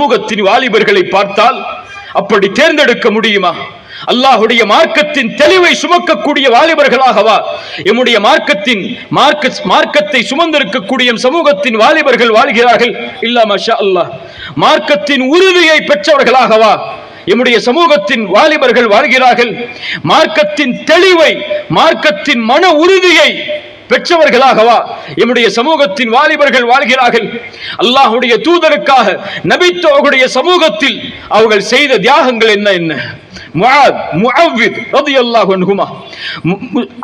சமூகத்தின் வாலிபர்களை பார்த்தால் அப்படி தேர்ந்தெடுக்க முடியுமா? அல்லாஹுடைய மார்க்கத்தின் தெளிவை சுமக்கக்கூடிய வாலிபர்களாகவா? எம்முடைய மார்க்கத்தின் மார்க்க மார்க்கத்தை சுமந்திருக்கக்கூடிய சமூகத்தின் வாலிபர்கள் வாழ்கிறார்கள்? இல்லாம அல்லாஹ். மார்க்கத்தின் உறுதியை பெற்றவர்களாகவா? எம்முடைய சமூகத்தின் வாலிபர்கள் வாழ்கிறார்கள்? மார்க்கத்தின் தெளிவை மார்க்கத்தின் மன உறுதியை பெற்றவர்களாகவா? எம்முடைய சமூகத்தின் வாலிபர்கள் வாழ்கிறார்கள். அல்லாஹுடைய தூதருக்காக நபித்தோகுடைய சமூகத்தில் அவர்கள் செய்த தியாகங்கள் என்ன என்ன? முஆத் முஅவ்வித் ரலியல்லாஹு அன்ஹுமா.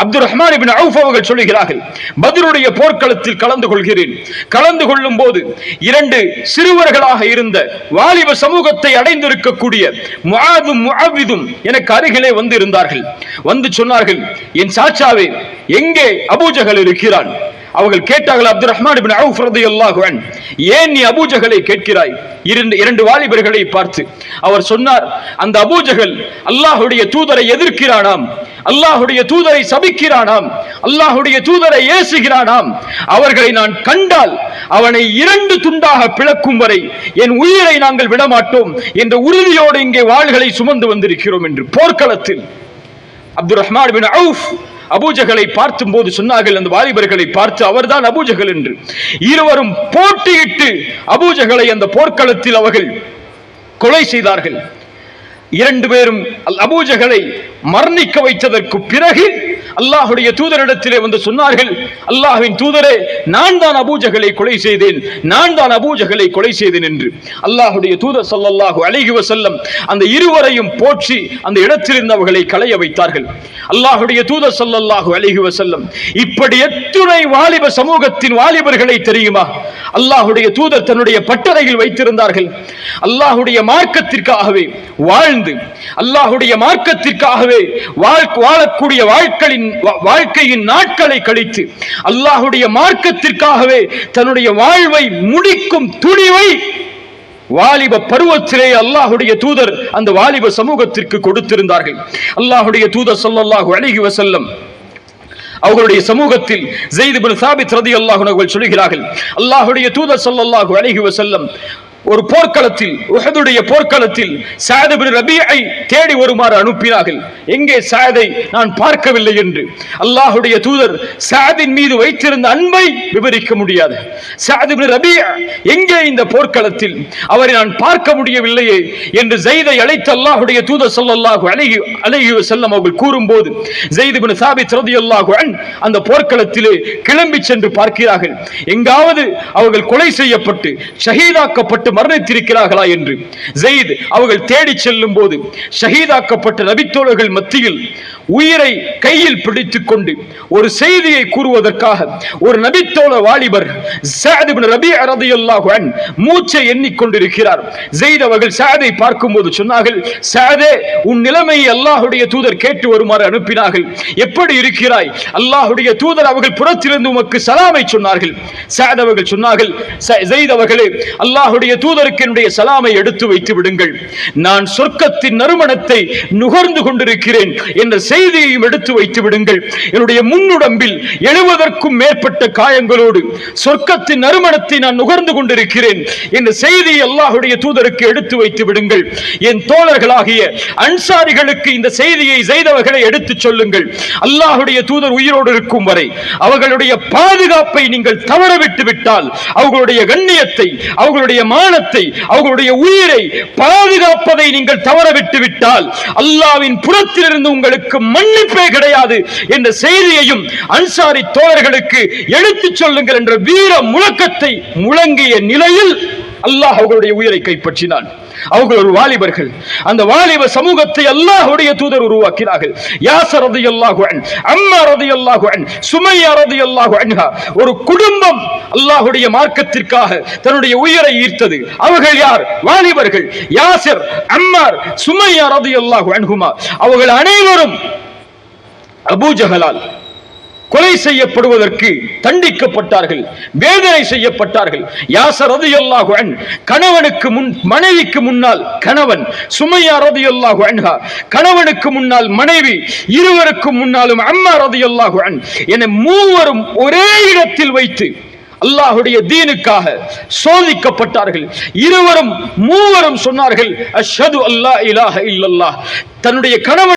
அப்துர் ரஹ்மான் இப்னு அவுஃப் அவர்கள் சொல்லுகிறார்கள் பத்ருடைய போர்க்களத்தில் கலந்து கொள்கிறேன். கலந்து கொள்ளும் போது இரண்டு சிறுவர்களாக இருந்த வாலிப சமூகத்தை அடைந்திருக்கக்கூடிய முஆதும் முஅவ்விதும் எனக்கு அருகிலே வந்து இருந்தார்கள் வந்து சொன்னார்கள் என் சாச்சாவே எங்கே அபூஜகல் இருக்கிறான்? அவர்கள் கேட்டார்கள் அப்துல் ரஹ்மான் இப்னு அவுஃப் ரலியல்லாஹு அன். ஏன் நீ அபூஜகலை கேட்கிறாய்? இரண்டு இரண்டு வாலிபர்களை பார்த்து அவர் சொன்னார் அந்த அபூஜகல் அல்லாஹுடைய தூதரை எதிர்க்கிறானாம். அல்லாஹுடைய தூதரை சபிக்கிறானாம். அல்லாஹுடைய தூதரை ஏசுகிறானாம். அவர்களை நான் கண்டால் அவனை இரண்டு துண்டாக பிளக்கும் வரை என் உயிரை நாங்கள் விடமாட்டோம் என்ற உறுதியோடு இங்கே வாள்களை சுமந்து வந்திருக்கிறோம் என்று. போர்க்களத்தில் அப்துல் ரஹ்மான் பின் அவுஃப் அபூஜகளை பார்த்தும் போது சொன்னார்கள் அந்த வாலிபர்களை பார்த்து அவர்தான் அபூஜகள் என்று. இருவரும் போட்டியிட்டு அபூஜகளை அந்த போர்க்களத்தில் அவர்கள் கொலை செய்தார்கள். இரண்டு பேரும் அல் அபூஜகளை மரணிக்க வைத்ததற்கு பிறகு அல்லாஹுடைய தூதரிடத்திலே வந்து சொன்னார்கள் அல்லாஹின் தூதரே நான் தான் அபூஜகளை கொலை செய்தேன் நான் தான் அபூஜகளை கொலை செய்தேன் என்று. அல்லாஹுடைய தூதர் ஸல்லல்லாஹு அழகி வசல்லம் அந்த இருவரையும் போற்றி அந்த இடத்திலிருந்தவர்களை களைய வைத்தார்கள். அல்லாஹுடைய தூதர் ஸல்லல்லாஹு அழகி வசல்லம் இப்படி எத்துணை வாலிப சமூகத்தின் வாலிபர்களை தெரியுமா? அல்லாஹுடைய தூதர் தன்னுடைய பட்டறையில் வைத்திருந்தார்கள். அல்லாஹுடைய மார்க்கத்திற்காகவே வாழ்ந்து அல்லாஹுடைய மார்க்கத்திற்காகவே வாழக்கூடிய வாழ்க்கையின் வா- வாழ்க்கையின் நாட்களை கழித்து அல்லாஹுடைய மார்க்கத்திற்காகவே தன்னுடைய வாழ்வை முடிக்கும் துணிவை வாலிப பருவத்திலே அல்லாஹுடைய தூதர் அந்த வாலிப சமூகத்திற்கு கொடுத்திருந்தார்கள். அல்லாஹுடைய தூதர் சொல்லல்லாஹு அலைஹி செல்லம் அவர்களுடைய சமூகத்தில் ஜெயித் பின் சாபித் ரலியல்லாஹு அன்ஹு அவர்கள் சொல்கிறார்கள் அல்லாஹுடைய தூதர் ஸல்லல்லாஹு அழகி வசல்லம் ஒரு போர்க்களத்தில் உஹதுடைய போர்க்களத்தில் சாத் ரபியை தேடி வருமாறு அனுப்பினார்கள். எங்கே சாதை நான் பார்க்கவில்லை என்று. அல்லாஹுடைய தூதர் சாதின் மீது வைத்திருந்த அன்பை விவரிக்க முடியாது. சாத் ரபி எங்கே இந்த போர்க்களத்தில்? அவரை நான் பார்க்க முடியவில்லையே என்று ஜெய்தை அழைத்து அல்லாஹுடைய தூதர் சொல்லல்லாஹு அழகி அழகி செல்லம் அவர்கள் கூறும்போது ஜெயித் பின் சாபித் ரலியல்லாஹு அன் அந்த போர்க்களத்திலே கிளம்பி சென்று பார்க்கிறார்கள். எங்காவது அவர்கள் கொலை செய்யப்பட்டு ஷஹீதாக்கப்பட்டு மரணித்திருக்கிறார்களா என்று. ஜெயித் அவர்கள் தேடி செல்லும் போது ஷஹீதாக்கப்பட்ட நபித்தோழர்கள் மத்தியில் உயிரை கையில் பிடித்துக் கொண்டு ஒரு செய்தியை கூறுவதற்காக ஒரு நபித்தோழ வாலிபர் ரபி இப்னு மூச்சை எண்ணிக்கொண்டிருக்கிறார். ஜெயித் அவர்கள் பார்க்கும்போது சொன்னார்கள் சாதே உன் நிலைமையை அல்லாஹுடைய தூதர் கேட்டு வருமாறு அனுப்பினார்கள். எப்படி இருக்கிறாய்? அல்லாஹுடைய தூதர் அவர்கள் புறத்திலிருந்து உமக்கு சலாமை சொன்னார்கள். ஸஅத் அவர்கள் சொன்னார்கள் "ஸ- ஜெயித் அவர்களே அல்லாஹ்வுடைய தூதருக்கு என்னுடைய சலாமை எடுத்து வைத்து விடுங்கள். நான் சொர்க்கத்தின் நறுமணத்தை நுகர்ந்து கொண்டிருக்கிறேன் என்ற செய்தியையும் எடுத்து வைத்து விடுங்கள். என்னுடைய முன்னுடம்பில் எழுவதற்கும் மேற்பட்ட காயங்களோடு சொர்க்கத்தின் நறுமணத்தை நான் நுகர்ந்து கொண்டிருக்கிறேன் என்ற செய்தியை அல்லாஹுடைய தூதருக்கு எடுத்து வைத்து விடுங்கள். என் தோழர்களாகிய அன்சாரிகளுக்கு இந்த செய்தியை செய்தவர்களை எடுத்து சொல்லுங்கள். அல்லாஹுடைய தூதர் உயிரோடு இருக்கும் வரை அவர்களுடைய பாதுகாப்பை நீங்கள் தவறவிட்டு விட்டால் அவர்களுடைய கண்ணியத்தை அவர்களுடைய மானத்தை அவர்களுடைய உயிரை பாதுகாப்பதை நீங்கள் தவறவிட்டு விட்டால் அல்லாவின் புறத்திலிருந்து உங்களுக்கு மன்னிப்பே கிடையாது என்ற செய்தியையும் அன்சாரி தோழர்களுக்கு எடுத்துச் சொல்லுங்கள் என்ற வீர முழக்கத்தை முழங்கிய நிலையில் அல்லாஹ் அவர்களுடைய உயிரை கைப்பற்றினான். அவர்கள் ஒரு வாலிபர்கள். அந்த வாலிப சமூகத்தை அல்லாஹுடைய தூதர் உருவாக்கினார்கள். யாசர் ரலியல்லாஹு அன் அம்மா ரலியல்லாஹு அன் சுமையா ரலியல்லாஹு அன்ஹா. ஒரு குடும்பம் அல்லாஹுடைய மார்க்கத்திற்காக தன்னுடைய உயிரை ஈர்த்தது. அவர்கள் யார்? வாலிபர்கள். யாசர் அம்மார் சுமையா ரலியல்லாஹு அன்ஹுமா. அவர்கள் அனைவரும் அபூஜஹலால் கொலை செய்யப்படுவதற்கு தண்டிக்கப்பட்டார்கள் வேதனை செய்யப்பட்டார்கள். யாசர் ரதியல்லாஹு கணவனுக்கு முன் மனைவிக்கு முன்னால் கணவன் சுமையா ரதியல்லாஹு அன்ஹா கணவனுக்கு முன்னால் மனைவி இருவருக்கும் முன்னாலும் அம்மா ரதியல்லாஹு அன் என மூவரும் ஒரே இடத்தில் வைத்து அல்லாஹுடைய தீனுக்காக சோதிக்கப்பட்டார்கள். இருவரும் மூவரும் சொன்னார்கள் அஷது அல்லா இலாஹ இல்லல்லாஹ். தன்னுடைய கணவன்